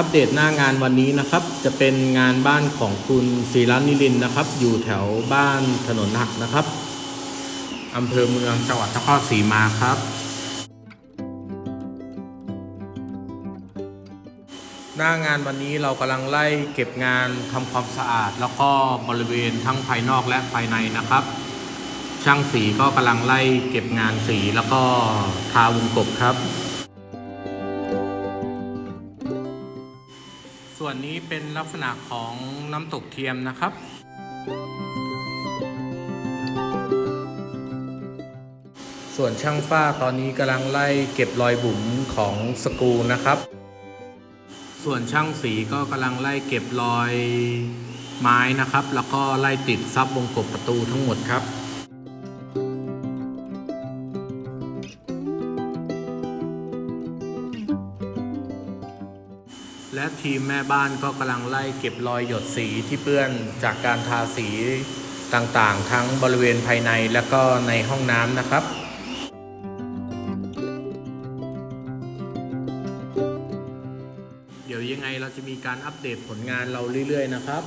อัปเดตหน้างานวันนี้นะครับ จะเป็นงานบ้านของคุณศิรันิรินนะครับ อยู่แถวบ้านถนนหักนะครับอำเภอเมืองจังหวัดนครศรีมาครับ หน้างานวันนี้เรากำลังไล่เก็บงานทำความสะอาด แล้วก็บริเวณทั้งภายนอกและภายในนะครับ ช่างสีก็กำลังไล่เก็บงานสีแล้วก็ทาวงกบครับ ส่วนนี้เป็นลักษณะของน้ำตกเทียมนะครับ ส่วนช่างฝ้าตอนนี้กำลังไล่เก็บรอยบุ๋มของสกูนะครับ ส่วนช่างสีก็กำลังไล่เก็บรอยไม้นะครับ แล้วก็ไล่ติดซับวงกบประตูทั้งหมดครับ และทีมแม่บ้านก็กำลังไล่เก็บรอยหยดสีที่เปื้อนจากการทาสีต่างๆ ทั้งบริเวณภายในและก็ในห้องน้ำนะครับเดี๋ยวยังไงเราจะมีการอัปเดตผลงานเราเรื่อย ๆ นะครับ